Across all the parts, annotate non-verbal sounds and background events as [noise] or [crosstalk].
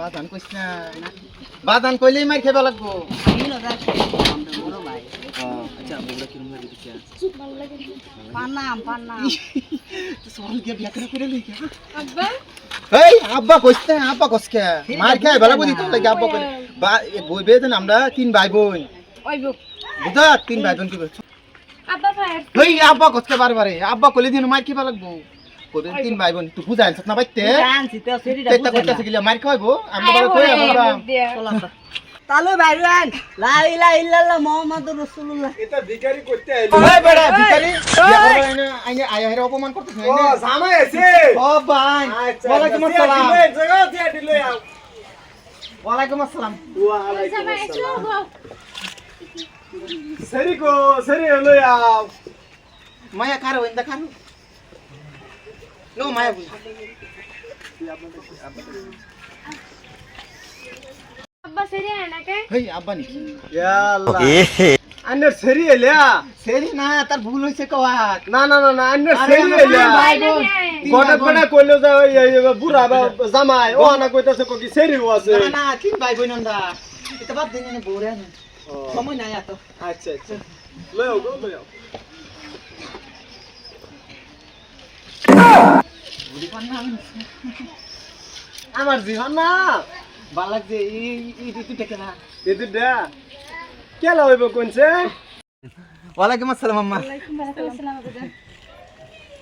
বাদান কইস না বাদান কইলেই মার খেবা লাগবো। আমরা বড় ভাই আচ্ছা লই আব্বা? এই আব্বা কইস না আব্বা কইস কে? মার খাই বেলা বুঝি তো লাগে আব্বা কইলে। বা বইবে আমরা তিন ভাই বোন বুঝা তিন ভাই বোন কি আব্বা কইস কে বারবারে? আব্বা কইলে দিন মার খেবা লাগবো। কইবে তিন ভাই বোন তুই বুঝাইছ না বাইতে? তেতা কইতাছে গিলা মার খাইবো আমরা বড় কই আমরা? তালো বাইরান লা ইলাহা ইল্লাল্লাহ মুহাম্মাদুর রাসূলুল্লাহ। এটা ভিখারি করতে আইলো। ওই বেড়া ভিখারি। করবে আইনে আয়া হেরে অপমান করতেছ ও জামাই আছে ও ভাই আচ্ছা ওয়ালাইকুম আসসালাম। জায়গা দিয়ে দিল আও। ওয়ালাইকুম আসসালাম। ওয়ালাইকুম আসসালাম। সরি কো সরি হলো আও। মায়া কারও ইন্দা কারও? নো মায়া বলি আব্বা সেরি আনাকে হেই আব্বা নি ইয়া আল্লাহ আন্ডার সেরি এলিয়া সেরি না তার ভুল হইছে কওয়াক না না না না আন্ডার সেরি এলিয়া গটা গটা কইলো যা ওই বুড়া জামাই ও আনা কইতাছে কি সেরি ও আছে না না তিন ভাই বোন না এটা বাদ দিন না বোরে না সময় নাই এত আচ্ছা আচ্ছা লও গো লও আমার জীবন না ভালো লাগছে এই এই তুই দেখে না। এদু দা। কেলা হইব কোনছে? ওয়ালাইকুম আসসালাম আম্মা।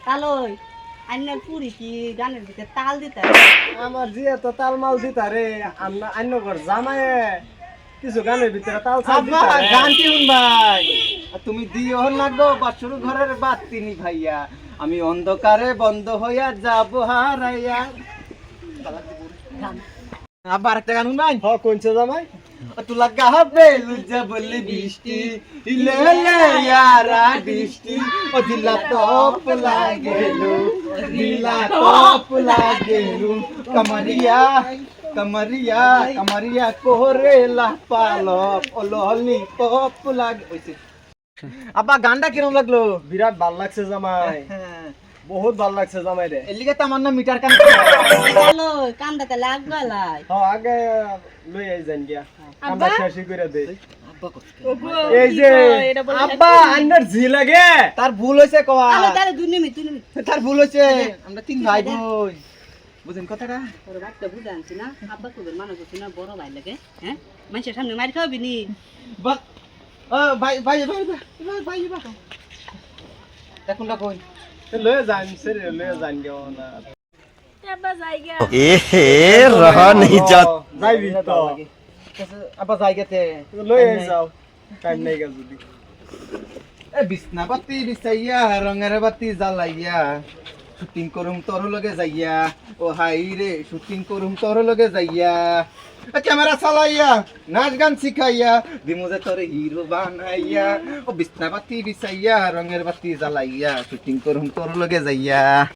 তালো আন্নার পুরি কি গানের ভিতরে তাল দিতে আমার জি এত তাল মাল দিতা রে আমরা অন্য ঘর জামাই কিছু গানের ভিতরে তাল দিতা গান কি শুন ভাই। আর তুমি দিও না গো বাসুর ঘরের বাতি নি ভাইয়া। আমি অন্ধকারে বন্ধ হইয়া যাব হারাইয়া। আব্বা আরেকটা গান শুন ভাই হ কোনছে জামাই? তুলা গাবে লুজা বললি বৃষ্টি ইলে ইয়ারা বৃষ্টি। ও দিলা টপ লাগেলু দিলা টপ লাগেলু। কমরিয়া কমরিয়া কমরিয়া কোরে লা পালপ ও ললি পপ লাগ [laughs] আব্বা গানটা কিরম লাগল? বিরাট ভালো লাগছে জামাই। [laughs] বহুত ভালো লাগছে জামাই রে। এলিগে তো আমার না মিটার কান তালো [laughs] কান্দাতে লাগবা লাই হ আগে লই আই যান গিয়া। আমরা শেষ করে। দেই এই যে আব্বা আন্নার জি লাগে। তার ভুল হইছে কওয়া। দুই নিমি তার ভুল হইছে। আমরা তিন ভাই বোন। বুঝেন কথাটা? তোর আনছি না। আব্বা কুবের মানুষ না বড় ভাই লাগে হ্যাঁ? মানুষের সামনে মার খাওয়াবি নি? ভাই ভাই ভাই ভাই ভাই এখন কই? লয়ে যান স্যার লয়ে যান গেও না এহে রহা নেই যা যাইবি তো। আবার জায়গাতে নাই গা এ বিছনা বাতি বিছাইয়া রঙের বাতি জ্বালাইয়া শুটিং করুম তোর লগে যাইয়া। ও হাই রে, শুটিং করুম তোর লগে যাইয়া। ক্যামেরা চালাইয়া, নাচ গান শিখাইয়া দিমুজে তোর হিরো বানাইয়া, ও বিছনা বাতি বিছাইয়া, রঙের বাতি জ্বালাইয়া, শুটিং করুম তোর লগে যাইয়া।